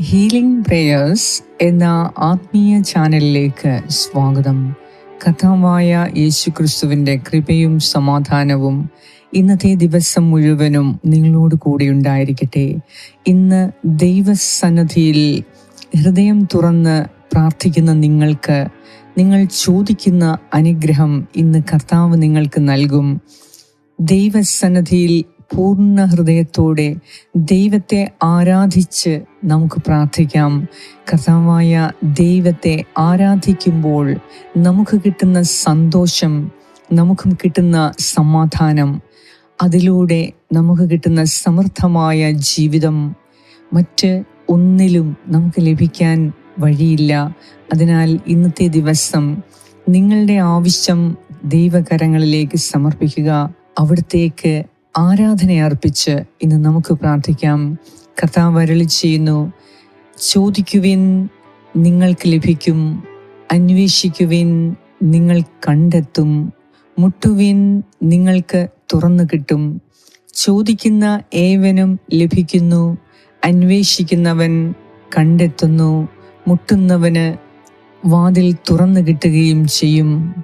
Healing prayers എന്ന ആത്മീയ ചാനലിലേക്ക് സ്വാഗതം. കഥാവായ യേശു ക്രിസ്തുവിന്റെ കൃപയും സമാധാനവും ഇന്നത്തെ ദിവസം മുഴുവനും നിങ്ങളോട് കൂടി ഉണ്ടായിരിക്കട്ടെ. ഇന്ന് ദൈവസന്നദ്ധിയിൽ ഹൃദയം തുറന്ന് പ്രാർത്ഥിക്കുന്ന നിങ്ങൾക്ക് നിങ്ങൾ ചോദിക്കുന്ന അനുഗ്രഹം ഇന്ന് കർത്താവ് നിങ്ങൾക്ക് നൽകും. ദൈവസന്നദ്ധിയിൽ പൂർണ ഹൃദയത്തോടെ ദൈവത്തെ ആരാധിച്ച് നമുക്ക് പ്രാർത്ഥിക്കാം. കർത്താവായ ദൈവത്തെ ആരാധിക്കുമ്പോൾ നമുക്ക് കിട്ടുന്ന സന്തോഷം നമുക്ക് കിട്ടുന്ന സമാധാനം അതിലൂടെ നമുക്ക് കിട്ടുന്ന സമൃദ്ധമായ ജീവിതം മറ്റ് ഒന്നിലും നമുക്ക് ലഭിക്കാൻ വഴിയില്ല. അതിനാൽ ഇന്നത്തെ ദിവസം നിങ്ങളുടെ ആവശ്യം ദൈവകരങ്ങളിലേക്ക് സമർപ്പിക്കുക. അവിടത്തേക്ക് ആരാധന അർപ്പിച്ച് ഇന്ന് നമുക്ക് പ്രാർത്ഥിക്കാം. കർത്താവ് വരളി ചെയ്യുന്നു ചോദിക്കുവിൻ നിങ്ങൾക്ക് ലഭിക്കും അന്വേഷിക്കുവിൻ നിങ്ങൾ കണ്ടെത്തും മുട്ടുവിൻ നിങ്ങൾക്ക് തുറന്നു കിട്ടും. ചോദിക്കുന്ന ഏവനും ലഭിക്കുന്നു അന്വേഷിക്കുന്നവൻ കണ്ടെത്തുന്നു മുട്ടുന്നവന് വാതിൽ തുറന്നു കിട്ടുകയും ചെയ്യും.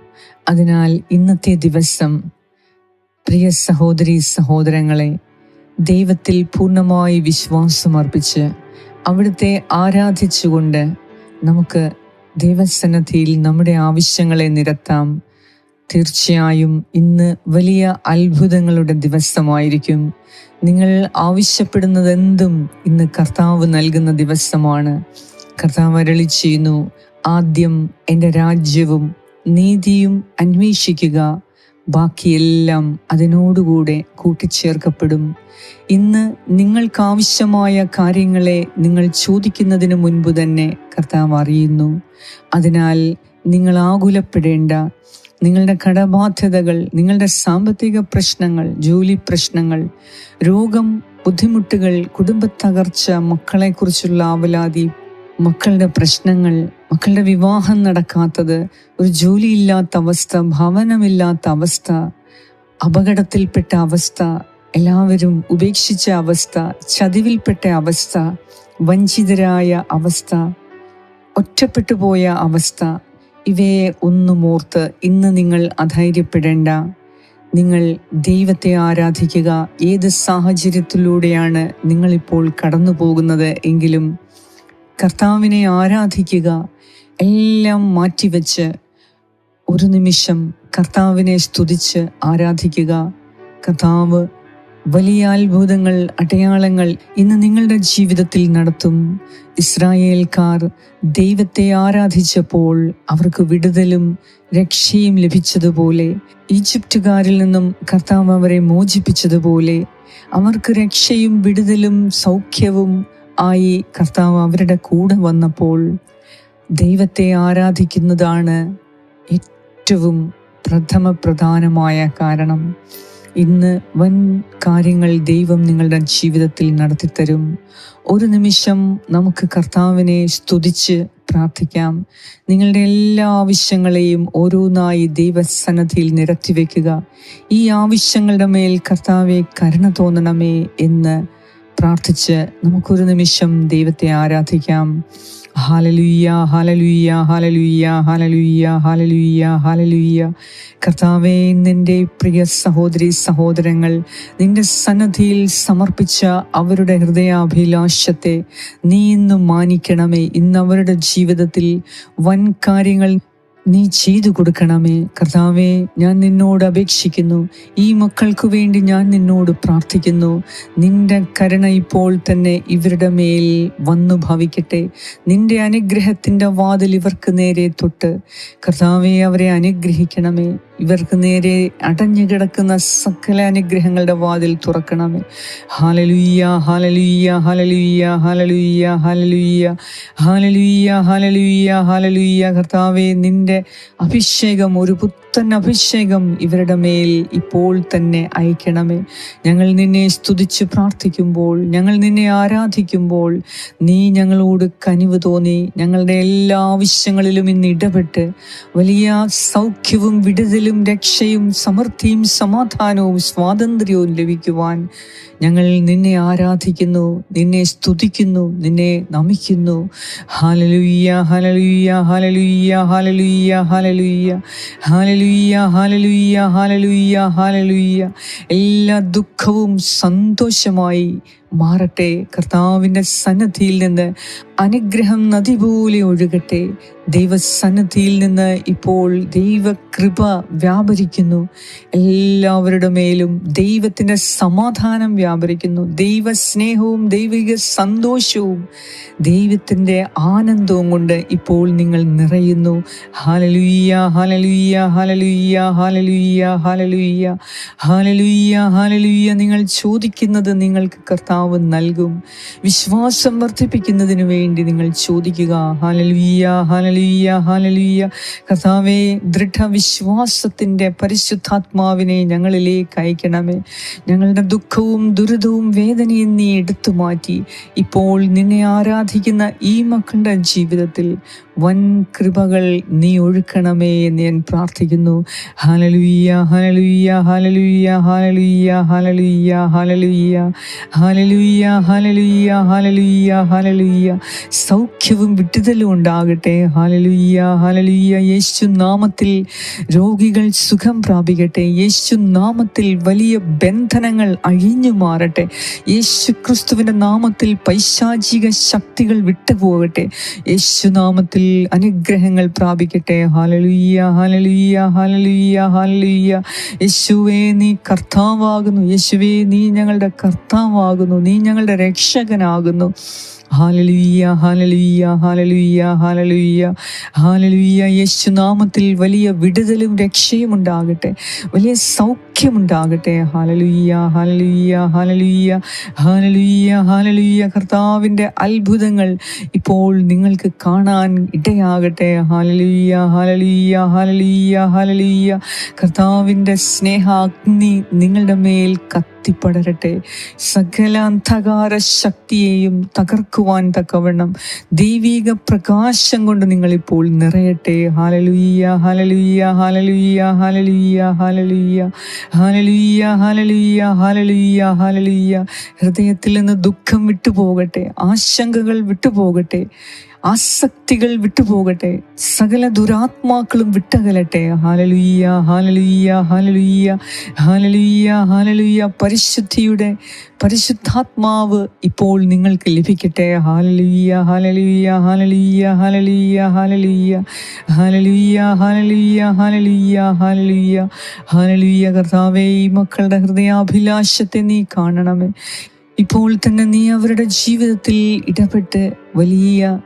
അതിനാൽ ഇന്നത്തെ ദിവസം പ്രിയ സഹോദരി സഹോദരങ്ങളെ ദൈവത്തിൽ പൂർണമായി വിശ്വാസമർപ്പിച്ച് അവിടുത്തെ ആരാധിച്ചുകൊണ്ട് നമുക്ക് ദൈവസന്നദ്ധിയിൽ നമ്മുടെ ആവശ്യങ്ങളെ നിരത്താം. തീർച്ചയായും ഇന്ന് വലിയ അത്ഭുതങ്ങളുടെ ദിവസമായിരിക്കും. നിങ്ങൾ ആവശ്യപ്പെടുന്നതെന്തും ഇന്ന് കർത്താവ് നൽകുന്ന ദിവസമാണ്. കർത്താവ് അരളി ചെയ്യുന്നു ആദ്യം എന്റെ രാജ്യവും നീതിയും അന്വേഷിക്കുക. ബാക്കിയെല്ലാം അതിനോടുകൂടെ കൂട്ടിച്ചേർക്കപ്പെടും. ഇന്ന് നിങ്ങൾക്കാവശ്യമായ കാര്യങ്ങളെ നിങ്ങൾ ചോദിക്കുന്നതിന് മുൻപ് തന്നെ കർത്താവ് അറിയുന്നു. അതിനാൽ നിങ്ങൾ ആകുലപ്പെടേണ്ട നിങ്ങളുടെ കടബാധ്യതകൾ നിങ്ങളുടെ സാമ്പത്തിക പ്രശ്നങ്ങൾ ജോലി പ്രശ്നങ്ങൾ രോഗം ബുദ്ധിമുട്ടുകൾ കുടുംബത്തകർച്ച മക്കളെക്കുറിച്ചുള്ള ആവലാതി മക്കളുടെ പ്രശ്നങ്ങൾ മക്കളുടെ വിവാഹം നടക്കാത്തത് ഒരു ജോലിയില്ലാത്ത അവസ്ഥ ഭവനമില്ലാത്ത അവസ്ഥ അപകടത്തിൽപ്പെട്ട അവസ്ഥ എല്ലാവരും ഉപേക്ഷിച്ച അവസ്ഥ ചതിവിൽപ്പെട്ട അവസ്ഥ വഞ്ചിതരായ അവസ്ഥ ഒറ്റപ്പെട്ടു പോയ അവസ്ഥ ഇവയെ ഒന്നും ഓർത്ത് ഇന്ന് നിങ്ങൾ അധൈര്യപ്പെടേണ്ട. നിങ്ങൾ ദൈവത്തെ ആരാധിക്കുക. ഏത് സാഹചര്യത്തിലൂടെയാണ് നിങ്ങളിപ്പോൾ കടന്നു പോകുന്നത് എങ്കിലും കർത്താവിനെ ആരാധിക്കുക എല്ലാം മാറ്റിവെച്ച് ഒരു നിമിഷം കർത്താവിനെ സ്തുതിച്ച് ആരാധിക്കുക. കർത്താവ് വലിയ അത്ഭുതങ്ങൾ അടയാളങ്ങൾ ഇന്ന് നിങ്ങളുടെ ജീവിതത്തിൽ നടത്തും. ഇസ്രായേൽക്കാർ ദൈവത്തെ ആരാധിച്ചപ്പോൾ അവർക്ക് വിടുതലും രക്ഷയും ലഭിച്ചതുപോലെ ഈജിപ്തുകാരിൽ നിന്നും കർത്താവ് അവരെ മോചിപ്പിച്ചതുപോലെ അവർക്ക് രക്ഷയും വിടുതലും സൗഖ്യവും ആയി കർത്താവ് അവരുടെ കൂടെ വന്നപ്പോൾ ദൈവത്തെ ആരാധിക്കുന്നതാണ് ഏറ്റവും പ്രഥമ പ്രധാനമായ കാരണം. ഇന്ന് വൻ കാര്യങ്ങൾ ദൈവം നിങ്ങളുടെ ജീവിതത്തിൽ നടത്തിത്തരും. ഒരു നിമിഷം നമുക്ക് കർത്താവിനെ സ്തുതിച്ച് പ്രാർത്ഥിക്കാം. നിങ്ങളുടെ എല്ലാ ആവശ്യങ്ങളെയും ഓരോന്നായി ദൈവസന്നദ്ധിയിൽ നിരത്തിവെക്കുക. ഈ ആവശ്യങ്ങളുടെ മേൽ കർത്താവെ കരുണ തോന്നണമേ എന്ന് പ്രാർത്ഥിച്ച് നമുക്കൊരു നിമിഷം ദൈവത്തെ ആരാധിക്കാം. ഹാലലുയ്യ ഹാലലുയ്യ ഹാലലുയ്യ ഹാലലുയ്യ ഹാലലുയ്യ ഹാലലുയ്യ കർത്താവേ നിന്റെ പ്രിയ സഹോദരി സഹോദരങ്ങൾ നിന്റെ സന്നദ്ധിയിൽ സമർപ്പിച്ച അവരുടെ ഹൃദയാഭിലാഷത്തെ നീ ഇന്ന് മാനിക്കണമേ. ഇന്ന് അവരുടെ ജീവിതത്തിൽ വൻ കാര്യങ്ങൾ നീ ചെയ്തു കൊടുക്കണമേ. കർത്താവെ ഞാൻ നിന്നോട് അപേക്ഷിക്കുന്നു. ഈ മക്കൾക്ക് വേണ്ടി ഞാൻ നിന്നോട് പ്രാർത്ഥിക്കുന്നു. നിന്റെ കരുണ ഇപ്പോൾ തന്നെ ഇവരുടെ മേൽ വന്നു ഭവിക്കട്ടെ. നിന്റെ അനുഗ്രഹത്തിന്റെ വാതിൽ ഇവർക്ക് നേരെ തൊട്ട്. കർത്താവെ അവരെ അനുഗ്രഹിക്കണമേ. ഇവർക്ക് നേരെ അടഞ്ഞു കിടക്കുന്ന സകല അനുഗ്രഹങ്ങളുടെ വാതിൽ തുറക്കണമേ. ഹാലലുയ്യ ഹാലലുയ്യ ഹാലലുയ്യ ഹാലലുയ്യ ഹാലലുയ്യ ഹാലലുയ്യ ഹാലലുയ്യ ഹാലലുയ്യ കർത്താവെ നിന്റെ അഭിഷേകം ഒരു പുത്ര അഭിഷേകം ഇവരുടെ മേൽ ഇപ്പോൾ തന്നെ അയക്കണമേ. ഞങ്ങൾ നിന്നെ സ്തുതിച്ച് പ്രാർത്ഥിക്കുമ്പോൾ ഞങ്ങൾ നിന്നെ ആരാധിക്കുമ്പോൾ നീ ഞങ്ങളോട് കനിവ് തോന്നി. ഞങ്ങളുടെ എല്ലാ ആവശ്യങ്ങളിലും ഇന്ന് ഇടപെട്ട് വലിയ സൗഖ്യവും വിടുതലും രക്ഷയും സമൃദ്ധിയും സമാധാനവും സ്വാതന്ത്ര്യവും ലഭിക്കുവാൻ ഞങ്ങൾ നിന്നെ ആരാധിക്കുന്നു നിന്നെ സ്തുതിക്കുന്നു നിന്നെ നമിക്കുന്നു. ഹാലലുയ്യ ഹാലലുയ്യ ഹാലലുയ്യ ഹാലലുയ്യ ഹാലലുയ്യ ഹാലലുയ്യ ഹലലുയ്യ ഹാലലുയ്യ ഹാലലുയ്യ എല്ലാ ദുഃഖവും സന്തോഷമായി മാറട്ടെ. കർത്താവിന്റെ സന്നദ്ധിയിൽ നിന്ന് അനുഗ്രഹം നദി പോലെ ഒഴുകട്ടെ. ദൈവസന്നദ്ധിയിൽ നിന്ന് ഇപ്പോൾ ദൈവകൃപ വ്യാപരിക്കുന്നു. എല്ലാവരുടെ മേലും ദൈവത്തിന്റെ സമാധാനം വ്യാപരിക്കുന്നു. ദൈവസ്നേഹവും ദൈവിക സന്തോഷവും ദൈവത്തിന്റെ ആനന്ദവും കൊണ്ട് ഇപ്പോൾ നിങ്ങൾ നിറയുന്നു. ഹാലലുയ്യ ഹാലലുയ്യ ഹാലലുയ്യ ഹാലലുയ്യ ഹാലലുയ്യ ഹാലലുയ്യ ഹാലലുയ്യ നിങ്ങൾ ചോദിക്കുന്നത് നിങ്ങൾക്ക് കർത്താവ് നൽകും. വിശ്വാസം വർദ്ധിപ്പിക്കുന്നതിന് വേണ്ടി നിങ്ങൾ ചോദിക്കുക. ഹാലലുയ്യ ഹാലലുയ്യ ഹാലലുയ്യ കർത്താവെ ദൃഢവിശ്വാസത്തിന്റെ പരിശുദ്ധാത്മാവിനെ ഞങ്ങളിലേക്ക് അയക്കണമേ. ഞങ്ങളുടെ ദുഃഖവും ദുരിതവും വേദനയും നീ എടുത്തു മാറ്റി. ഇപ്പോൾ നിന്നെ ആരാധിക്കുന്ന ഈ മക്കളുടെ ജീവിതത്തിൽ വൻ കൃപകൾ നീ ഒഴുക്കണമേ എന്ന് ഞാൻ പ്രാർത്ഥിക്കുന്നു. ഹാലലുയ്യ ഹാലലുയ്യ ഹാലലുയ്യ ഹാലലുയ്യ ഹാലലുയ്യ ഹാലലുയ്യ ഹാലലുയ്യ ഹാലലുയ്യ ഹാലലുയ്യ ഹാലലുയ്യ സൗഖ്യവും വിട്ടുതലും ഉണ്ടാകട്ടെ. ഹാലലുയ്യ ഹാലലുയ്യ യേശു നാമത്തിൽ രോഗികൾ സുഖം പ്രാപിക്കട്ടെ. യേശു നാമത്തിൽ വലിയ ബന്ധനങ്ങൾ അഴിഞ്ഞു മാറട്ടെ. യേശു ക്രിസ്തുവിന്റെ നാമത്തിൽ പൈശാചിക ശക്തികൾ വിട്ടുപോകട്ടെ യേശു നാമത്തിൽ അനുഗ്രഹങ്ങൾ പ്രാപിക്കട്ടെ. ഹാലലുയ്യ ഹാലലുയ്യ ഹാലലുയ്യ ഹാലലുയ്യ യേശുവേ നീ കർത്താവാകുന്നു. യേശുവേ നീ ഞങ്ങളുടെ കർത്താവാകുന്നു. നീ ഞങ്ങളുടെ രക്ഷകനാകുന്നു. ഹാലലുയ്യ ഹാലലുയ്യ ഹാലലുയ്യ ഹാലലുയ്യ ഹാലലുയ്യ യേശു നാമത്തിൽ വലിയ വിടുതലും രക്ഷയും ഉണ്ടാകട്ടെ. വലിയ സൗഖ്യമുണ്ടാകട്ടെ ഹാലലുയ്യ ഹാലലുയ്യ ഹാലലുയ്യ ഹാലലുയ്യ ഹാലലുയ്യ കർത്താവിന്റെ അത്ഭുതങ്ങൾ ഇപ്പോൾ നിങ്ങൾക്ക് കാണാൻ ഇടയാകട്ടെ. ഹാലലുയ്യ ഹാലലുയ്യ ഹാലലുയ്യ ഹാലലുയ്യ കർത്താവിന്റെ സ്നേഹാഗ്നി നിങ്ങളുടെ മേൽ കത്തിപ്പടരട്ടെ സകല അന്ധകാര ശക്തിയെയും തകർക്കുവാൻ തക്കവണ്ണം ദൈവീക പ്രകാശം കൊണ്ട് നിങ്ങളിപ്പോൾ നിറയട്ടെ. ഹാലലുയ്യ ഹാലലുയ്യ ഹാലലുയ്യ ഹാലലുയ്യ ഹാലലുയ്യ ഹാലലുയ്യ ഹാലലുയ്യ ഹാലലുയ്യ ഹാലലുയ്യ ഹൃദയത്തിൽ നിന്ന് ദുഃഖം വിട്ടുപോകട്ടെ. ആശങ്കകൾ വിട്ടുപോകട്ടെ. ആസക്തികൾ വിട്ടുപോകട്ടെ സകല ദുരാത്മാക്കളും വിട്ടകലട്ടെ. ഹാലലുയ്യ ഹാലലുയ്യ ഹാലലുയ്യ ഹാലലുയ്യ ഹാലലുയ്യ പരിശുദ്ധിയുടെ പരിശുദ്ധാത്മാവ് ഇപ്പോൾ നിങ്ങൾക്ക് ലഭിക്കട്ടെ. ഹാലലുയ്യ ഹാലലുയ്യ ഹാലലുയ്യ ഹാലലുയ്യ ഹാലലുയ്യ ഹാലലുയ്യ ഹാലലുയ്യ ഹാലലുയ്യ ഹാലലുയ്യ ഹാലലുയ്യ കർത്താവേ ഈ മക്കളുടെ ഹൃദയാഭിലാഷത്തെ നീ കാണണമേ. ഇപ്പോൾ തന്നെ നീ അവരുടെ ജീവിതത്തിൽ ഇടപെട്ട് വലിയ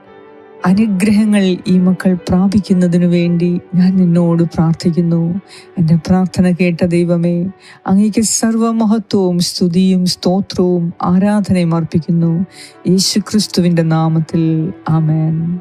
അനുഗ്രഹങ്ങൾ ഈ മക്കൾ പ്രാപിക്കുന്നതിനു വേണ്ടി ഞാൻ നിന്നോട് പ്രാർത്ഥിക്കുന്നു. എന്റെ പ്രാർത്ഥന കേട്ട ദൈവമേ അങ്ങേക്ക് സർവമഹത്വവും സ്തുതിയും സ്തോത്രവും ആരാധനയും അർപ്പിക്കുന്നു. യേശുക്രിസ്തുവിന്റെ നാമത്തിൽ ആമേൻ.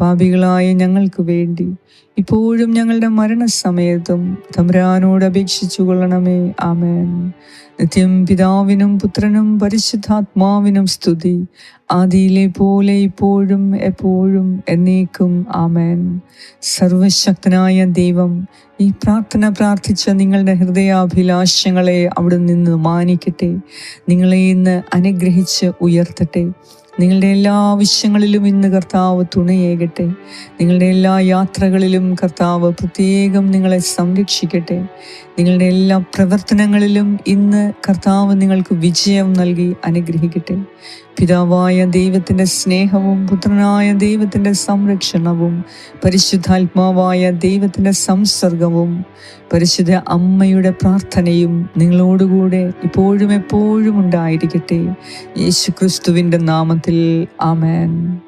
പാപികളായ ഞങ്ങൾക്ക് വേണ്ടി. ഇപ്പോഴും ഞങ്ങളുടെ മരണസമയത്തും തമ്പുരാനോട് അപേക്ഷിച്ചു കൊള്ളണമേ. ആമേൻ. നിത്യം പിതാവിനും പുത്രനും പരിശുദ്ധാത്മാവിനും സ്തുതി. ആദിയിലെ പോലെ ഇപ്പോഴും എപ്പോഴും എന്നേക്കും. ആമേൻ. സർവശക്തനായ ദൈവം ഈ പ്രാർത്ഥന പ്രാർത്ഥിച്ച നിങ്ങളുടെ ഹൃദയാഭിലാഷങ്ങളെ അവിടെ നിന്ന് മാനിക്കട്ടെ. നിങ്ങളെ ഇന്ന് അനുഗ്രഹിച്ച് ഉയർത്തട്ടെ. നിങ്ങളുടെ എല്ലാ ആവശ്യങ്ങളിലും ഇന്ന് കർത്താവ് തുണയേകട്ടെ. നിങ്ങളുടെ എല്ലാ യാത്രകളിലും കർത്താവ് പ്രത്യേകം നിങ്ങളെ സംരക്ഷിക്കട്ടെ. നിങ്ങളുടെ എല്ലാ പ്രവർത്തനങ്ങളിലും ഇന്ന് കർത്താവ് നിങ്ങൾക്ക് വിജയം നൽകി അനുഗ്രഹിക്കട്ടെ. പിതാവായ ദൈവത്തിന്റെ സ്നേഹവും പുത്രനായ ദൈവത്തിന്റെ സംരക്ഷണവും പരിശുദ്ധാത്മാവായ ദൈവത്തിന്റെ സംസർഗവും പരിശുദ്ധ അമ്മയുടെ പ്രാർത്ഥനയും നിങ്ങളോടുകൂടെ ഇപ്പോഴും എപ്പോഴും ഉണ്ടായിരിക്കട്ടെ. യേശു ക്രിസ്തുവിന്റെ നാമത്തിൽ ആമേൻ.